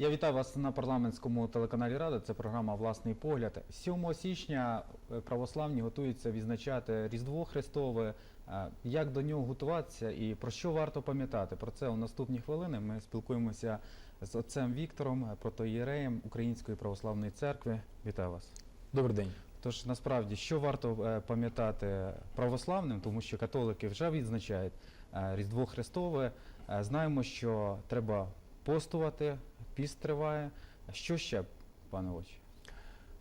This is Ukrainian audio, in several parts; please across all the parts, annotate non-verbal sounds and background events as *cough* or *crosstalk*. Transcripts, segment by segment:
Я вітаю вас на парламентському телеканалі Рада. Це програма Власний погляд. 7 січня е, православні готуються відзначати Різдво Христове. Е, Як до нього готуватися і про що варто пам'ятати? Про це у наступні хвилини. Ми спілкуємося з отцем Віктором, е, протоєреєм Української православної церкви. Вітаю вас. Добрий день. Тож насправді, що варто пам'ятати православним, тому що католики вже відзначають Різдво Христове. Знаємо, що треба постувати, піст триває. Що ще, пане Очі?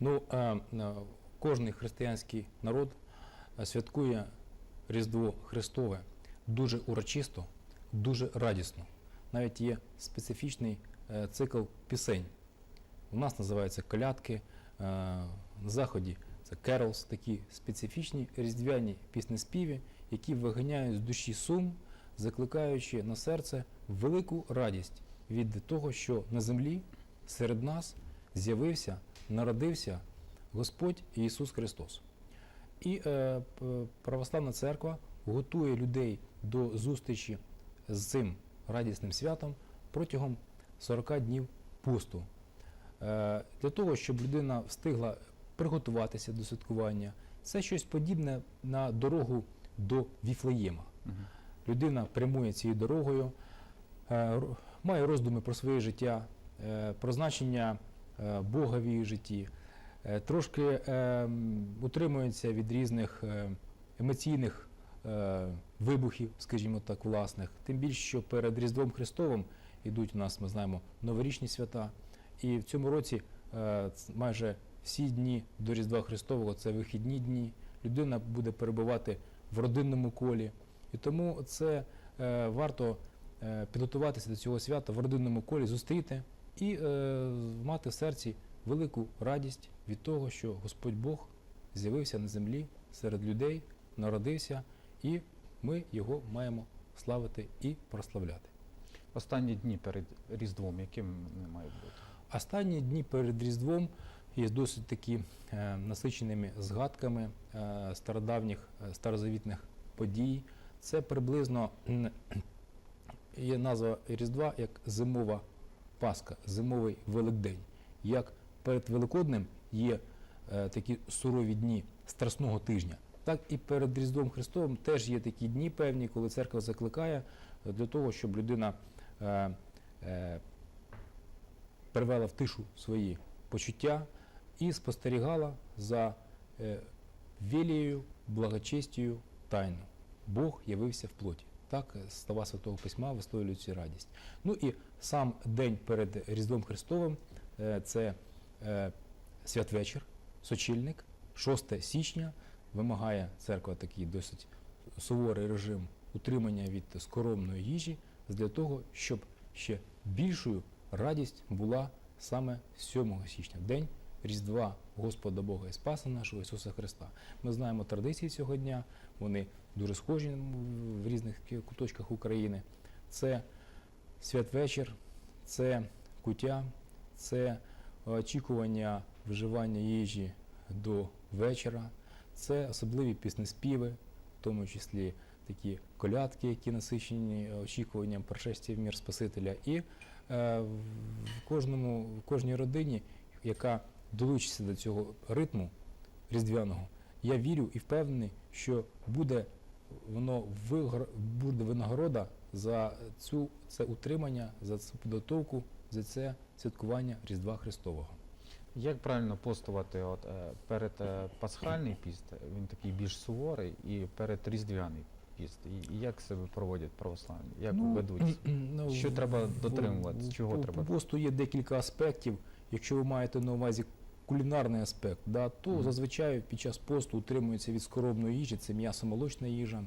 Ну, е, е, кожний християнський народ е, святкує Різдво Христове дуже урочисто, дуже радісно. Навіть є специфічний цикл пісень. У нас називаються колядки, на заході це керолс, такі специфічні різдвяні піснеспіви, які виганяють з душі сум, закликаючи на серце велику радість від того, що на землі серед нас з'явився, народився Господь Ісус Христос. І е, православна церква готує людей до зустрічі з цим радісним святом протягом 40 днів посту. Е, для того, щоб людина встигла приготуватися до святкування, це щось подібне на дорогу до Віфлеєма. Людина прямує цією дорогою, е, має роздуми про своє життя, е, про значення е, Бога в її житті, е, трошки утримується від різних емоційних вибухів, скажімо так, власних. Тим більше, що перед Різдвом Христовим йдуть у нас, ми знаємо, новорічні свята. І в цьому році майже всі дні до Різдва Христового це вихідні дні. Людина буде перебувати в родинному колі. І тому це варто підготуватися до цього свята в родинному колі, зустріти і е, мати в серці велику радість від того, що Господь Бог з'явився на землі серед людей, народився, і ми його маємо славити і прославляти. Останні дні перед Різдвом, яким вони мають бути? Останні дні перед Різдвом є досить такі е, насиченими згадками е, стародавніх е, старозавітних подій. Це приблизно є назва Різдва як зимова Пасха, зимовий Великдень. Як перед Великоднем є е, такі сурові дні Страсного тижня, так і перед Різдвом Христовим теж є такі дні певні, коли церква закликає е, для того, щоб людина е, е, привела в тишу свої почуття і спостерігала за е, велією, благочестію тайну. Бог явився в плоті. Так е, слова Святого Письма висловлюють цю радість. Ну і сам день перед Різдвом Христовим е, це е, святвечір, сочільник, 6 січня. Вимагає церква такий досить суворий режим утримання від скоромної їжі для того, щоб ще більшою радість була саме 7 січня, день Різдва Господа Бога і Спаса нашого Ісуса Христа. Ми знаємо традиції цього дня, вони дуже схожі в різних куточках України. Це святвечір, це куття, це очікування вживання їжі до вечора, це особливі піснеспіви, в тому числі такі колядки, які насичені очікуванням пришестя в мір Спасителя. І е, в кожному, в кожній родині, яка долучиться до цього ритму різдвяного, я вірю і впевнений, що буде воно вигр- буде винагорода за цю це утримання, за цю підготовку, за це святкування Різдва Христового. Як правильно постувати от, е, перед е, пасхальний піст, він такий більш суворий, і перед різдвяний піст? І, як себе проводять православні? Як ведуть? *clears throat* ну, Що треба в- Чого по- треба? Посту є декілька аспектів. Якщо ви маєте на увазі кулінарний аспект, да, то Мгм. зазвичай під час посту утримується від скоромної їжі, це м'ясо-молочна їжа,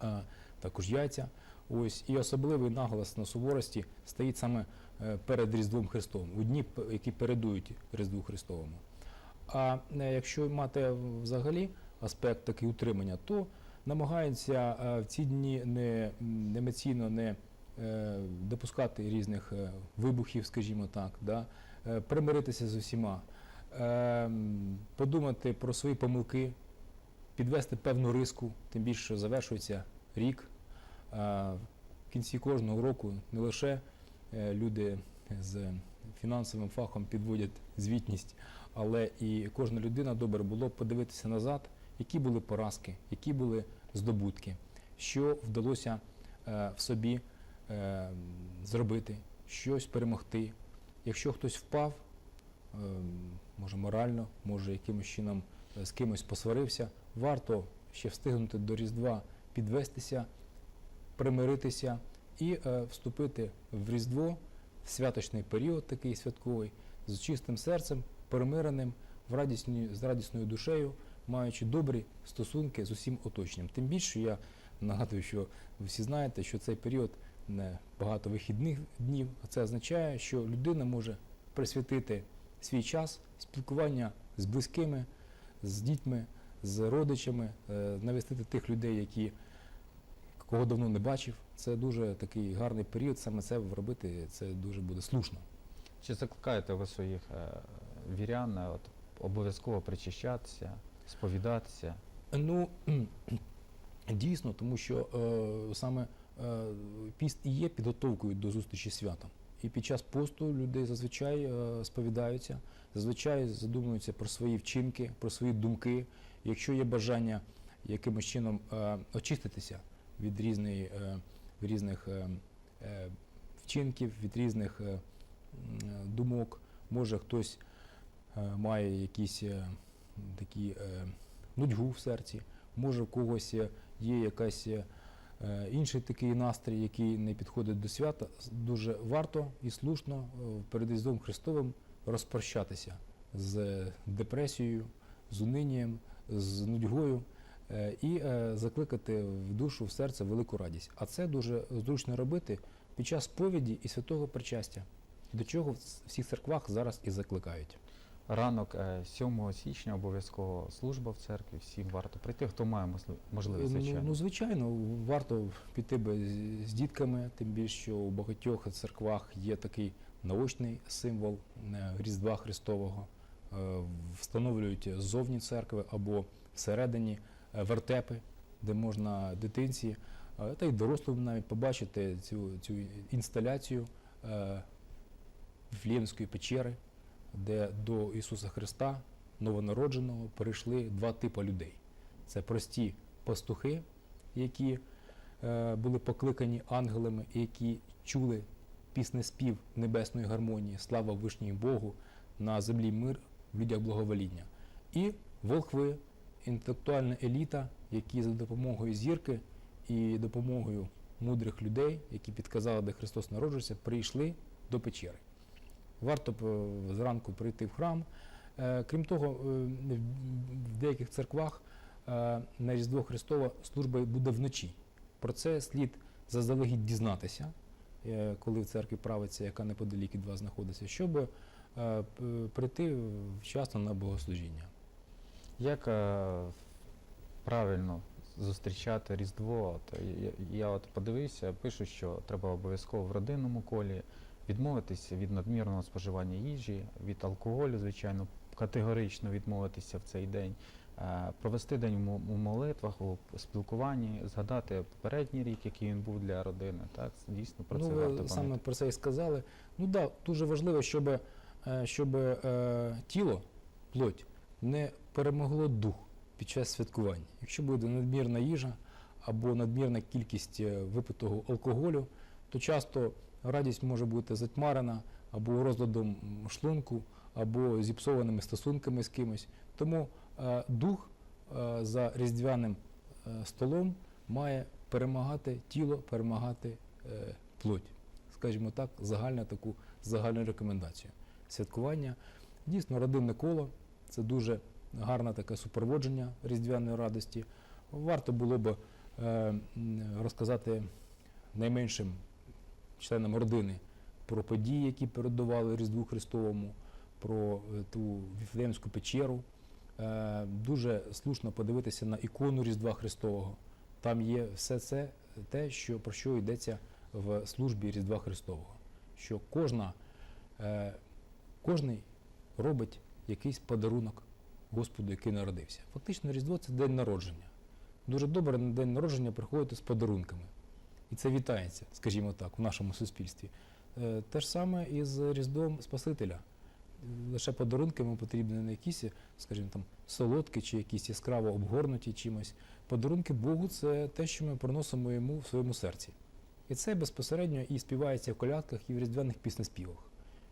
а, також яйця. Ось і особливий наголос на суворості стоїть саме е, перед Різдвом Христовим, у дні, які передують Різдву Христовому. А е, якщо мати взагалі аспект такий утримання, то намагаються е, в ці дні не емоційно не допускати різних е, вибухів, скажімо так, да, е, примиритися з усіма, е, подумати про свої помилки, підвести певну риску, тим більше що завершується рік. Е, В кінці кожного року не лише е, люди з фінансовим фахом підводять звітність, але і кожна людина добре було подивитися назад, які були поразки, які були здобутки, що вдалося е, в собі е, зробити, щось перемогти. Якщо хтось впав, е, може морально, може якимось чином е, з кимось посварився, варто ще встигнути до Різдва підвестися, примиритися і е, вступити в Різдво, в святочний період такий святковий, з чистим серцем, перемиреним, в радісною, з радісною душею, маючи добрі стосунки з усім оточенням. Тим більше я нагадую, що ви всі знаєте, що цей період не багато вихідних днів, а це означає, що людина може присвятити свій час спілкування з близькими, з дітьми, з родичами, е, навестити тих людей, які кого давно не бачив. Це дуже такий гарний період. Саме це робити це дуже буде слушно. Чи закликаєте ви своїх е, вірян е, от, обов'язково причащатися, сповідатися? Ну дійсно, тому що е, саме піст і є підготовкою до зустрічі з святом. І під час посту люди зазвичай е, сповідаються, зазвичай задумуються про свої вчинки, про свої думки. Якщо є бажання якимось чином е, очиститися від різної, е, різних е, е, вчинків, від різних е, е, думок, може хтось е, має якісь е, такі е, нудьгу в серці, може в когось е, є якась е, е, інший такий настрій, який не підходить до свята. Дуже варто і слушно е, перед Різдвом Христовим розпрощатися з депресією, з унинням, з нудьгою е, і е, закликати в душу, в серце велику радість. А це дуже зручно робити під час сповіді і святого причастя, до чого в всіх церквах зараз і закликають. Ранок е, 7 січня обов'язково служба в церкві, всім варто прийти, хто має можливість, Ну, звичайно. ну, звичайно, варто піти би з- дітками, тим більше, що у багатьох церквах є такий наочний символ е, Різдва Христового. Е, Встановлюють ззовні церкви або всередині е, вертепи, де можна дитинці, е, та й дорослим навіть побачити цю, цю інсталяцію е, печери, де до Ісуса Христа, новонародженого, перейшли два типи людей. Це прості пастухи, які е, були покликані ангелами, які чули піснеспів небесної гармонії, слава Вишній Богу, на землі мир в людях благовоління. І волхви, інтелектуальна еліта, які за допомогою зірки і допомогою мудрих людей, які підказали, де Христос народжується, прийшли до печери. Варто е, зранку прийти в храм. Е, Крім того, е, в- деяких церквах на Різдво Христова служба буде вночі. Про це слід заздалегідь дізнатися, коли в церкві правиться, яка неподалік від вас знаходиться, щоб прийти вчасно на богослужіння. Як правильно зустрічати Різдво? Я, от подивився, пишуть, що треба обов'язково в родинному колі відмовитися від надмірного споживання їжі, від алкоголю, звичайно, категорично відмовитися в цей день. е, Провести день у молитвах, у спілкуванні, згадати попередній рік, який він був для родини. Так, дійсно про ну, це ви варто саме про це і сказали. Ну так, да, дуже важливо, щоб, е, щоб е, тіло, плоть, не перемогло дух під час святкування. Якщо буде надмірна їжа або надмірна кількість е, випитого алкоголю, то часто радість може бути затьмарена або розладом шлунку, або зіпсованими стосунками з кимось. Тому е, дух е, за різдвяним е, столом має перемагати тіло, перемагати плоть. Скажімо так, загальна таку загальну рекомендацію. Святкування дійсно родинне коло це дуже гарне таке супроводження різдвяної радості. Варто було б розказати найменшим членам родини про події, які передували Різдву Христовому, про е, ту Віфлеємську печеру. Е, Дуже слушно подивитися на ікону Різдва Христового. Там є все це, те, що, про що йдеться в службі Різдва Христового. Що кожна, е, кожний робить якийсь подарунок Господу, який народився. Фактично, Різдво це день народження. Дуже добре на день народження приходити з подарунками. І це вітається, скажімо так, в нашому суспільстві. Е, Те ж саме і з Різдвом Спасителя. Лише подарунки йому потрібні не якісь, скажімо, там солодкі чи якісь яскраво обгорнуті чимось. Подарунки Богу це те, що ми приносимо йому в своєму серці. І це безпосередньо і співається в колядках і в різдвяних піснеспівах,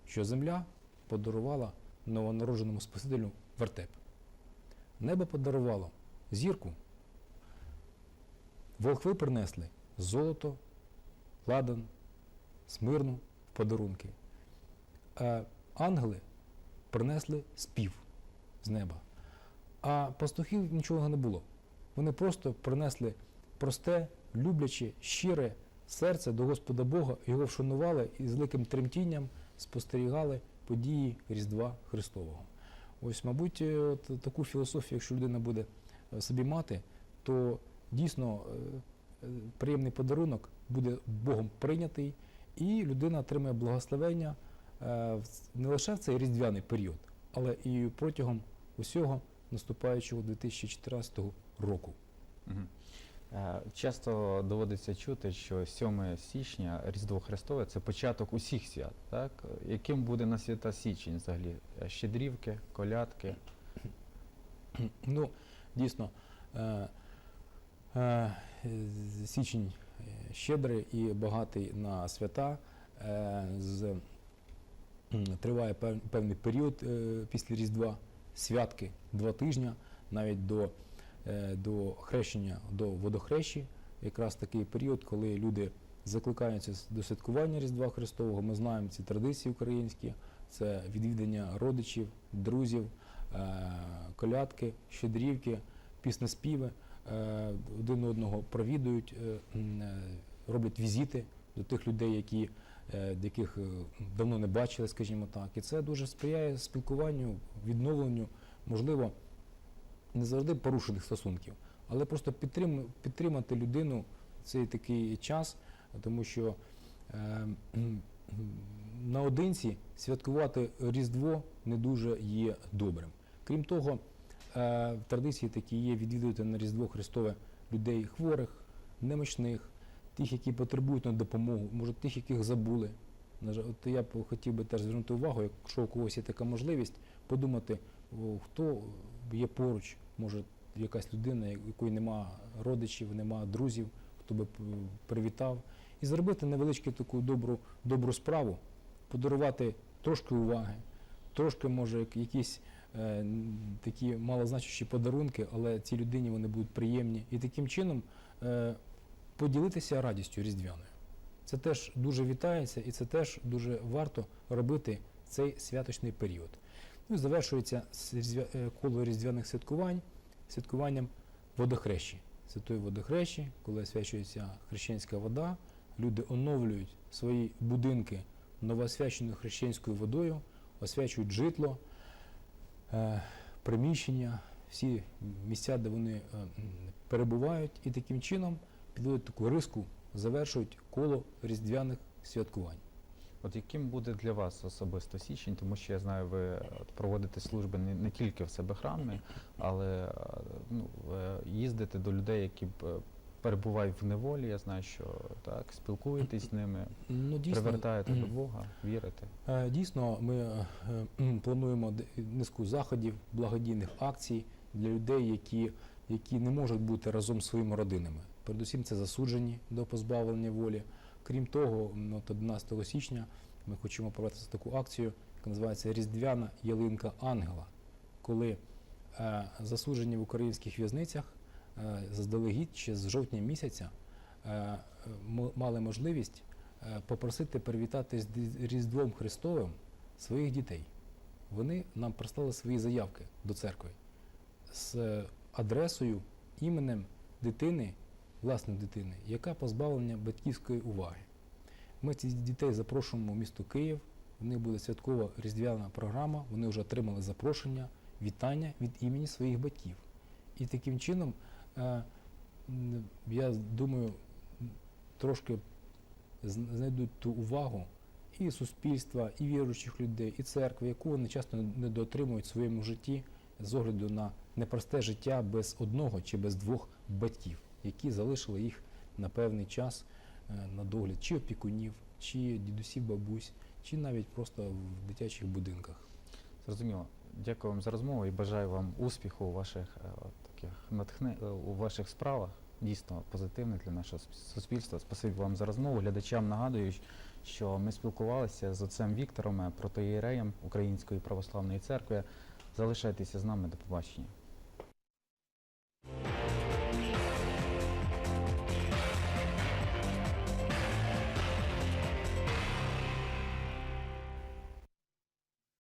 що земля подарувала новонародженому Спасителю вертеп. Небо подарувало зірку. Волхви принесли золото, ладан, смирну в подарунки. А ангели принесли спів з неба. А пастухів нічого не було. Вони просто принесли просте, любляче, щире серце до Господа Бога, його вшанували і з великим тремтінням спостерігали події Різдва Христового. Ось, мабуть, е, от таку філософію, якщо людина буде е, собі мати, то дійсно е, е, приємний подарунок буде Богом прийнятий, і людина отримає благословення е, не лише в цей різдвяний період, але і протягом усього наступаючого 2014 року. Е, Часто доводиться чути, що 7 січня Різдво Христове це початок усіх свят. Так? Яким буде на свята січень взагалі? Е, Щедрівки, колядки. Ну, дійсно, е, е, січень е, щедрий і багатий на свята. Е, з, триває пев- певний період е, після Різдва, святки два тижні, навіть до, е, до хрещення, до водохрещі. Якраз такий період, коли люди закликаються до святкування Різдва Христового. Ми знаємо ці традиції українські, це відвідання родичів, друзів, е, колядки, щедрівки, піснеспіви, е, один одного провідують, е, е, роблять візити до тих людей, які, е, яких е, давно не бачили, скажімо так. І це дуже сприяє спілкуванню, відновленню, можливо, не завжди порушених стосунків, але просто підтрим, підтримати людину в цей такий час, тому що е, наодинці святкувати Різдво не дуже є добрим. Крім того, е, в традиції такі є відвідувати на Різдво Христове людей хворих, немощних, тих, які потребують на допомогу, може тих, яких забули. От я б хотів би теж звернути увагу, якщо у когось є така можливість, подумати, хто є поруч, може якась людина, якої нема родичів, нема друзів, хто би привітав, і зробити невеличку таку добру, добру справу, подарувати трошки уваги, трошки, може, якісь е, такі малозначущі подарунки, але цій людині вони будуть приємні. І таким чином е, поділитися радістю різдвяною. Це теж дуже вітається і це теж дуже варто робити цей святочний період. Ну і завершується е, коло різдвяних святкувань святкуванням водохрещі. Святої водохрещі, коли освячується хрещенська вода, люди оновлюють свої будинки новоосвяченою хрещенською водою, освячують житло, е, приміщення, всі місця, де вони е, перебувають, і таким чином підводять таку риску, завершують коло різдвяних святкувань. От яким буде для вас особисто січень, тому що я знаю, ви е, проводите служби не, не тільки в себе храмі, але е, ну, е, їздите до людей, які б, е, перебувають в неволі. Я знаю, що так спілкуєтесь з ними, Ну, дійсно, привертаєте до. Бога, вірите. Е, Дійсно, ми е, плануємо низку заходів, благодійних акцій для людей, які, які не можуть бути разом з своїми родинами. Передусім, це засуджені до позбавлення волі. Крім того, от 11 січня ми хочемо провести таку акцію, яка називається Різдвяна ялинка ангела, коли е, засуджені в українських в'язницях заздалегідь ще з жовтня місяця е, е, мали можливість е, попросити привітати з Різдвом Христовим своїх дітей. Вони нам прислали свої заявки до церкви з е, адресою, іменем дитини, власної дитини, яка позбавлена батьківської уваги. Ми цих дітей запрошуємо в місто Київ. В них буде святкова різдвяна програма. Вони вже отримали запрошення, вітання від імені своїх батьків. І таким чином, е, я думаю, трошки знайдуть ту увагу і суспільства, і віруючих людей, і церкви, яку вони часто не дотримують в своєму житті з огляду на непросте життя без одного чи без двох батьків, які залишили їх на певний час е, на догляд чи опікунів, чи дідусів, бабусь, чи навіть просто в дитячих будинках. Зрозуміло. Дякую вам за розмову і бажаю вам успіху у ваших е, таких натхне е, у ваших справах. Дійсно позитивних для нашого суспільства. Спасибі вам за розмову. Глядачам нагадую, що ми спілкувалися з отцем Віктором, е, протоєреєм Української православної церкви. Залишайтеся з нами. До побачення.